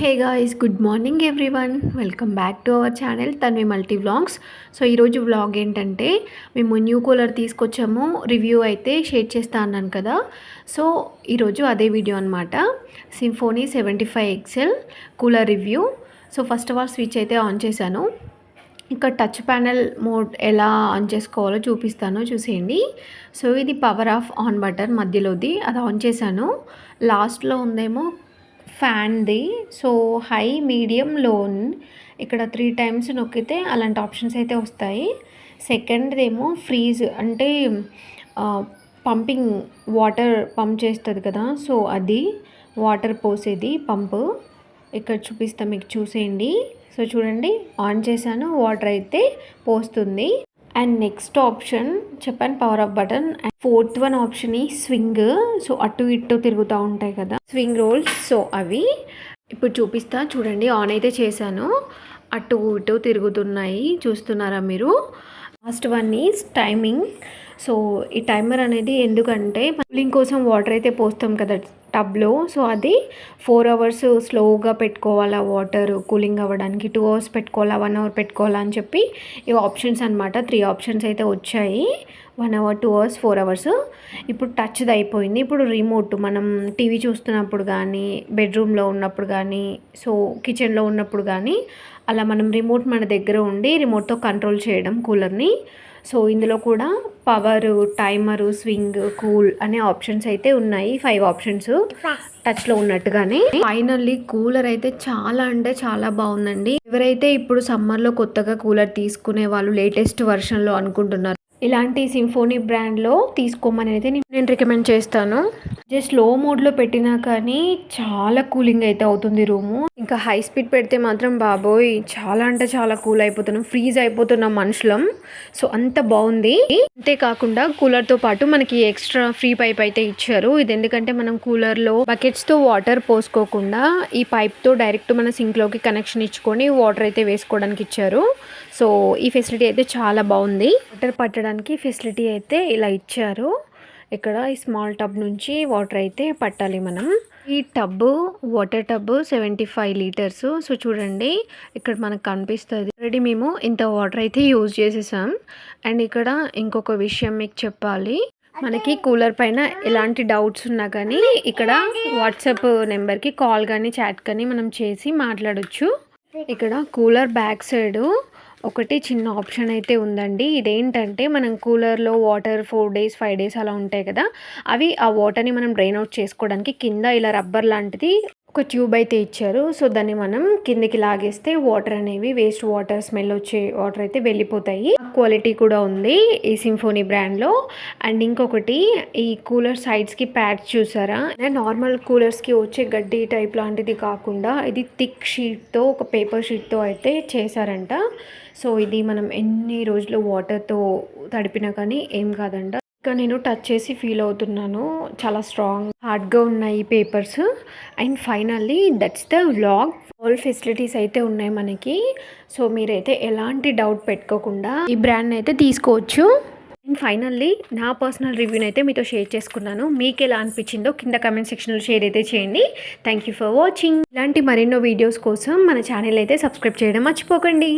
Hey guys good morning everyone welcome back to our channel Tanvi multi vlogs so ఈరోజు vlog ఏంటంటే మేము new cooler తీసుకొచ్చాము. Review అయితే share చేస్తా అన్నాను కదా. సో ఈరోజు అదే వీడియో అనమాట Symphony seventy five XL cooler review so first of all switch అయితే ఆన్ చేశాను. ఇంకా టచ్ ప్యానెల్ మోడ్ ఎలా ఆన్ చేసుకోవాలో చూపిస్తాను చూసేయండి. సో ఇది పవర్ ఆఫ్ ఆన్ బటన్ మధ్యలోది. అది ఆన్ చేశాను. లాస్ట్లో ఉందేమో ఫ్యాన్ది. So high medium low. ఇక్కడ త్రీ టైమ్స్ నొక్కితే అలాంటి ఆప్షన్స్ అయితే వస్తాయి. సెకండ్ది ఏమో ఫ్రీజ్ అంటే పంపింగ్ వాటర్ పంప్ చేస్తుంది కదా సో అది వాటర్ పోసేది పంపు. ఇక్కడ చూపిస్తా మీకు చూసేయండి. సో చూడండి ఆన్ చేశాను వాటర్ అయితే పోస్తుంది. అండ్ నెక్స్ట్ ఆప్షన్ చెప్పాను power off button and fourth one option ఈ స్వింగ్ సో అటు ఇటు తిరుగుతూ ఉంటాయి కదా. స్వింగ్ రోల్స్ సో అవి ఇప్పుడు చూపిస్తా. చూడండి ఆన్ అయితే చేశాను. అటు ఇటు తిరుగుతున్నాయి. చూస్తున్నారా మీరు? Last one is timing so ఈ టైమర్ అనేది ఎందుకంటే కూలింగ్ కోసం వాటర్ అయితే పోస్తాం కదా టబ్లో సో అది ఫోర్ అవర్స్ స్లోగా పెట్టుకోవాలా వాటర్ కూలింగ్ అవ్వడానికి టూ అవర్స్ పెట్టుకోవాలా వన్ అవర్ పెట్టుకోవాలా అని చెప్పి ఈ ఆప్షన్స్ అనమాట త్రీ ఆప్షన్స్ అయితే వచ్చాయి. One hour two hours four hours. ఇప్పుడు టచ్ది అయిపోయింది. ఇప్పుడు రిమోట్ మనం టీవీ చూస్తున్నప్పుడు కానీ బెడ్రూమ్లో ఉన్నప్పుడు కానీ సో కిచెన్లో ఉన్నప్పుడు కానీ అలా మనం రిమోట్ మన దగ్గర ఉండి రిమోట్తో కంట్రోల్ చేయడం కూలర్ని సో ఇందులో కూడా పవర్ టైమరు స్వింగ్ కూల్ అనే ఆప్షన్స్ అయితే ఉన్నాయి. ఫైవ్ ఆప్షన్స్ టచ్లో ఉన్నట్టుగానే. ఫైనల్లీ కూలర్ అయితే చాలా అంటే చాలా బాగుందండి. ఎవరైతే ఇప్పుడు సమ్మర్లో కొత్తగా కూలర్ తీసుకునే వాళ్ళు లేటెస్ట్ వర్షన్లో అనుకుంటున్నారు ఇలాంటి సింఫోనీ బ్రాండ్లో తీసుకోమని అయితే నేను రికమెండ్ చేస్తాను. జస్ట్లో మోడ్లో పెట్టినా కానీ చాలా కూలింగ్ అయితే అవుతుంది రూము. ఇంకా హై స్పీడ్ పెడితే మాత్రం బాబోయ్ చాలా అంటే చాలా కూల్ అయిపోతున్నాం. ఫ్రీజ్ అయిపోతున్నాం మనుషులం. సో అంత బాగుంది. అంతేకాకుండా కూలర్తో పాటు మనకి ఎక్స్ట్రా ఫ్రీ పైప్ అయితే ఇచ్చారు. ఇది ఎందుకంటే మనం కూలర్లో బకెట్స్తో వాటర్ పోసుకోకుండా ఈ పైప్తో డైరెక్ట్ మన సింక్లోకి కనెక్షన్ ఇచ్చుకొని వాటర్ అయితే వేసుకోవడానికి ఇచ్చారు. సో ఈ ఫెసిలిటీ అయితే చాలా బాగుంది. వాటర్ పట్టడానికి ఫెసిలిటీ అయితే ఇలా ఇచ్చారు. ఇక్కడ ఈ స్మాల్ టబ్ నుంచి వాటర్ అయితే పట్టాలి మనం. ఈ tub water tub seventy five litres. So చూడండి ఇక్కడ మనకు కనిపిస్తుంది. ఆల్రెడీ మేము ఇంత వాటర్ అయితే యూజ్ చేసేసాం. అండ్ ఇక్కడ ఇంకొక విషయం మీకు చెప్పాలి. మనకి కూలర్ పైన ఎలాంటి డౌట్స్ ఉన్నా కానీ ఇక్కడ వాట్సాప్ నెంబర్కి కాల్ కానీ చాట్ కానీ మనం చేసి మాట్లాడచ్చు. ఇక్కడ కూలర్ బ్యాక్ సైడ్ ఒకటి చిన్న ఆప్షన్ అయితే ఉందండి. ఇదేంటంటే మనం కూలర్లో water four days five days అలా ఉంటాయి కదా అవి ఆ వాటర్ని మనం డ్రైన్ అవుట్ చేసుకోవడానికి కింద ఇలా రబ్బర్ లాంటిది ఒక ట్యూబ్ అయితే ఇచ్చారు. సో దాన్ని మనం కిందకి లాగేస్తే వాటర్ అనేవి వేస్ట్ వాటర్ స్మెల్ వచ్చే వాటర్ అయితే వెళ్ళిపోతాయి. క్వాలిటీ కూడా ఉంది ఈ సింఫోనీ బ్రాండ్లో అండ్ ఇంకొకటి ఈ కూలర్ సైడ్స్కి ప్యాడ్స్ చూసారా? నార్మల్ కూలర్స్కి వచ్చే గడ్డి టైప్ లాంటిది కాకుండా ఇది థిక్ షీట్తో ఒక పేపర్ షీట్తో అయితే చేశారంట. సో ఇది మనం ఎన్ని రోజులు వాటర్తో తడిపినా కానీ ఏం కాదంట. ఇంకా నేను టచ్ చేసి ఫీల్ అవుతున్నాను. చాలా స్ట్రాంగ్ హార్డ్గా ఉన్నాయి papers and finally that's the vlog all facilities అయితే ఉన్నాయి మనకి. సో మీరైతే ఎలాంటి డౌట్ పెట్టుకోకుండా ఈ బ్రాండ్ అయితే తీసుకోవచ్చు. అండ్ ఫైనల్లీ నా పర్సనల్ రివ్యూని అయితే మీతో షేర్ చేసుకున్నాను. మీకు ఎలా అనిపించిందో కింద కమెంట్ సెక్షన్లో షేర్ అయితే చేయండి. థ్యాంక్ యూ ఫర్ వాచింగ్ ఇలాంటి మరెన్నో వీడియోస్ కోసం మన ఛానల్ అయితే సబ్స్క్రైబ్ చేయడం మర్చిపోకండి.